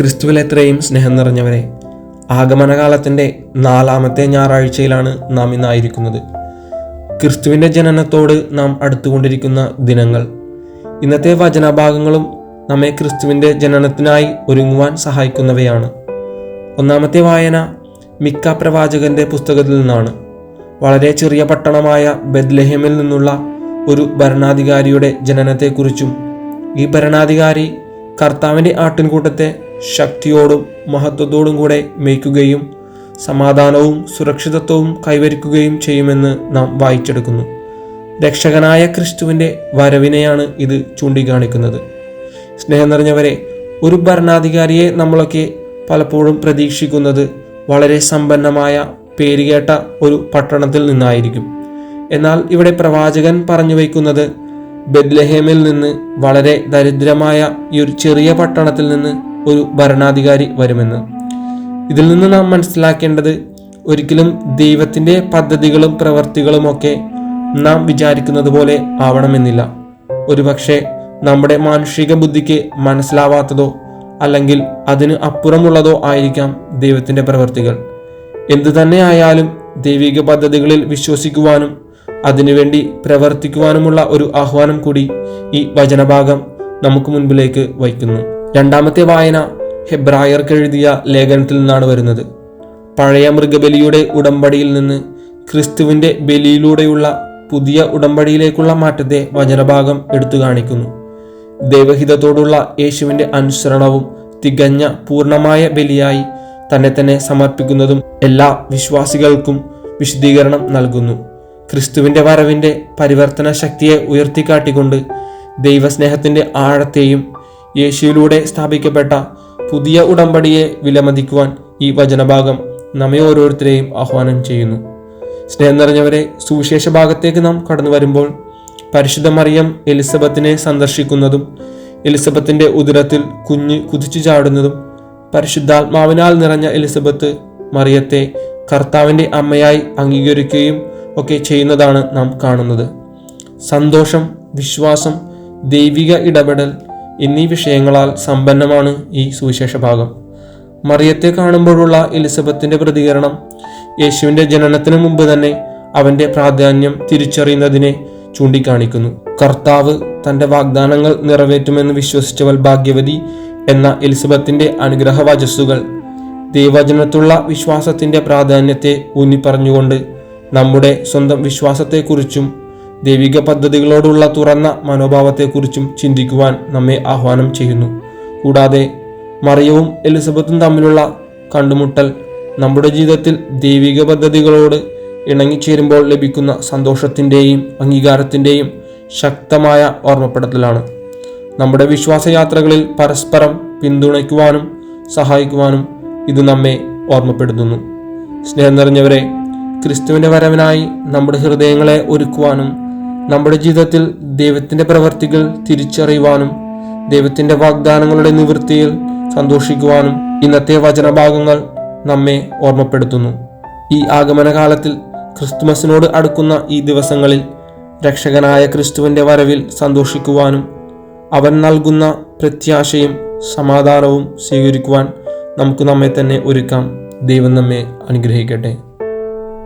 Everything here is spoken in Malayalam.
ക്രിസ്തുവിൽ എത്രയും സ്നേഹം നിറഞ്ഞവരെ ആഗമനകാലത്തിന്റെ നാലാമത്തെ ഞായറാഴ്ചയിലാണ് നാം ഇന്നായിരിക്കുന്നത്. ക്രിസ്തുവിന്റെ ജനനത്തോട് നാം അടുത്തുകൊണ്ടിരിക്കുന്ന ദിനങ്ങൾ. ഇന്നത്തെ വചനഭാഗങ്ങളും നമ്മെ ക്രിസ്തുവിന്റെ ജനനത്തിനായി ഒരുങ്ങുവാൻ സഹായിക്കുന്നവയാണ്. ഒന്നാമത്തെ വായന മിക്ക പ്രവാചകന്റെ പുസ്തകത്തിൽ നിന്നാണ്. വളരെ ചെറിയ പട്ടണമായ ബെദ്ലഹേമിൽ നിന്നുള്ള ഒരു ഭരണാധികാരിയുടെ ജനനത്തെക്കുറിച്ചും ഈ ഭരണാധികാരി കർത്താവിന്റെ ആട്ടിൻകൂട്ടത്തെ ശക്തിയോടും മഹത്വത്തോടും കൂടെ മേയ്ക്കുകയും സമാധാനവും സുരക്ഷിതത്വവും കൈവരിക്കുകയും ചെയ്യുമെന്ന് നാം വായിച്ചെടുക്കുന്നു. രക്ഷകനായ ക്രിസ്തുവിന്റെ വരവിനെയാണ് ഇത് ചൂണ്ടിക്കാണിക്കുന്നത്. സ്നേഹം നിറഞ്ഞവരെ ഒരു ഭരണാധികാരിയെ നമ്മളൊക്കെ പലപ്പോഴും പ്രതീക്ഷിക്കുന്നത് വളരെ സമ്പന്നമായ പേരുകേട്ട ഒരു പട്ടണത്തിൽ നിന്നായിരിക്കും. എന്നാൽ ഇവിടെ പ്രവാചകൻ പറഞ്ഞു വയ്ക്കുന്നത് ബെദ്ലഹേമിൽ നിന്ന് വളരെ ദരിദ്രമായ ഈ ഒരു ചെറിയ പട്ടണത്തിൽ നിന്ന് ഒരു ഭരണാധികാരി വരുമെന്ന്. ഇതിൽ നിന്ന് നാം മനസ്സിലാക്കേണ്ടത് ഒരിക്കലും ദൈവത്തിന്റെ പദ്ധതികളും പ്രവർത്തികളുമൊക്കെ നാം വിചാരിക്കുന്നത് പോലെ ആവണമെന്നില്ല. ഒരുപക്ഷെ നമ്മുടെ മാനുഷിക ബുദ്ധിക്ക് മനസ്സിലാവാത്തതോ അല്ലെങ്കിൽ അതിന് അപ്പുറമുള്ളതോ ആയിരിക്കാം ദൈവത്തിന്റെ പ്രവൃത്തികൾ എന്തു തന്നെ ആയാലും ദൈവിക പദ്ധതികളിൽ വിശ്വസിക്കുവാനും അതിനുവേണ്ടി പ്രവർത്തിക്കുവാനുമുള്ള ഒരു ആഹ്വാനം കൂടി ഈ വചനഭാഗം നമുക്ക് മുൻപിലേക്ക് വയ്ക്കുന്നു. രണ്ടാമത്തെ വായന ഹെബ്രായർക്ക് എഴുതിയ ലേഖനത്തിൽ നിന്നാണ് വരുന്നത്. പഴയ മൃഗബലിയുടെ ഉടമ്പടിയിൽ നിന്ന് ക്രിസ്തുവിന്റെ ബലിയിലൂടെയുള്ള പുതിയ ഉടമ്പടിയിലേക്കുള്ള മാറ്റത്തെ വചനഭാഗം എടുത്തു കാണിക്കുന്നു. ദൈവഹിതത്തോടുള്ള യേശുവിന്റെ അനുസരണവും തികഞ്ഞ പൂർണമായ ബലിയായി തന്നെ തന്നെ സമർപ്പിക്കുന്നതും എല്ലാ വിശ്വാസികൾക്കും വിശദീകരണം നൽകുന്നു. ക്രിസ്തുവിന്റെ വരവിന്റെ പരിവർത്തന ശക്തിയെ ഉയർത്തിക്കാട്ടിക്കൊണ്ട് ദൈവസ്നേഹത്തിന്റെ ആഴത്തെയും യേശുവിലൂടെ സ്ഥാപിക്കപ്പെട്ട പുതിയ ഉടമ്പടിയെ വിലമതിക്കുവാൻ ഈ വചനഭാഗം നമ്മെ ഓരോരുത്തരെയും ആഹ്വാനം ചെയ്യുന്നു. സ്നേഹം നിറഞ്ഞവരെ സുവിശേഷ ഭാഗത്തേക്ക് നാം കടന്നു വരുമ്പോൾ പരിശുദ്ധ മറിയം എലിസബത്തിനെ സന്ദർശിക്കുന്നതും എലിസബത്തിന്റെ ഉദരത്തിൽ കുഞ്ഞ് കുതിച്ചു ചാടുന്നതും പരിശുദ്ധാത്മാവിനാൽ നിറഞ്ഞ എലിസബത്ത് മറിയത്തെ കർത്താവിന്റെ അമ്മയായി അംഗീകരിക്കുകയും ഒക്കെ ചെയ്യുന്നതാണ് നാം കാണുന്നത്. സന്തോഷം വിശ്വാസം ദൈവിക ഇടപെടൽ എന്നീ വിഷയങ്ങളാൽ സമ്പന്നമാണ് ഈ സുവിശേഷ ഭാഗം. മറിയത്തെ കാണുമ്പോഴുള്ള എലിസബത്തിന്റെ പ്രതികരണം യേശുവിന്റെ ജനനത്തിനു മുമ്പ് തന്നെ അവന്റെ പ്രാധാന്യം തിരിച്ചറിയുന്നതിനെ ചൂണ്ടിക്കാണിക്കുന്നു. കർത്താവ് തന്റെ വാഗ്ദാനങ്ങൾ നിറവേറ്റുമെന്ന് വിശ്വസിച്ചവൾ ഭാഗ്യവതി എന്ന എലിസബത്തിന്റെ അനുഗ്രഹ വചസ്സുകൾ ദൈവജനത്തുള്ള വിശ്വാസത്തിന്റെ പ്രാധാന്യത്തെ ഊന്നിപ്പറഞ്ഞുകൊണ്ട് നമ്മുടെ സ്വന്തം വിശ്വാസത്തെക്കുറിച്ചും ദൈവിക പദ്ധതികളോടുള്ള തുറന്ന മനോഭാവത്തെക്കുറിച്ചും ചിന്തിക്കുവാൻ നമ്മെ ആഹ്വാനം ചെയ്യുന്നു. കൂടാതെ മറിയവും എലിസബത്തും തമ്മിലുള്ള കണ്ടുമുട്ടൽ നമ്മുടെ ജീവിതത്തിൽ ദൈവിക പദ്ധതികളോട് ഇണങ്ങിച്ചേരുമ്പോൾ ലഭിക്കുന്ന സന്തോഷത്തിന്റെയും അംഗീകാരത്തിന്റെയും ശക്തമായ ഓർമ്മപ്പെടുത്തലാണ്. നമ്മുടെ വിശ്വാസയാത്രകളിൽ പരസ്പരം പിന്തുണയ്ക്കുവാനും സഹായിക്കുവാനും ഇത് നമ്മെ ഓർമ്മപ്പെടുത്തുന്നു. സ്നേഹം നിറഞ്ഞവരെ ക്രിസ്തുവിന്റെ വരവിനായി നമ്മുടെ ഹൃദയങ്ങളെ ഒരുക്കുവാനും നമ്മുടെ ജീവിതത്തിൽ ദൈവത്തിന്റെ പ്രവർത്തികൾ തിരിച്ചറിയുവാനും ദൈവത്തിന്റെ വാഗ്ദാനങ്ങളുടെ നിവൃത്തിയിൽ സന്തോഷിക്കുവാനും ഇന്നത്തെ വചനഭാഗങ്ങൾ നമ്മെ ഓർമ്മപ്പെടുത്തുന്നു. ഈ ആഗമനകാലത്തിൽ ക്രിസ്തുമസിനോട് അടുക്കുന്ന ഈ ദിവസങ്ങളിൽ രക്ഷകനായ ക്രിസ്തുവിന്റെ വരവിൽ സന്തോഷിക്കുവാനും അവൻ നൽകുന്ന പ്രത്യാശയും സമാധാനവും സ്വീകരിക്കുവാൻ നമുക്ക് നമ്മെ തന്നെ ഒരുക്കാം. ദൈവം നമ്മെ അനുഗ്രഹിക്കട്ടെ.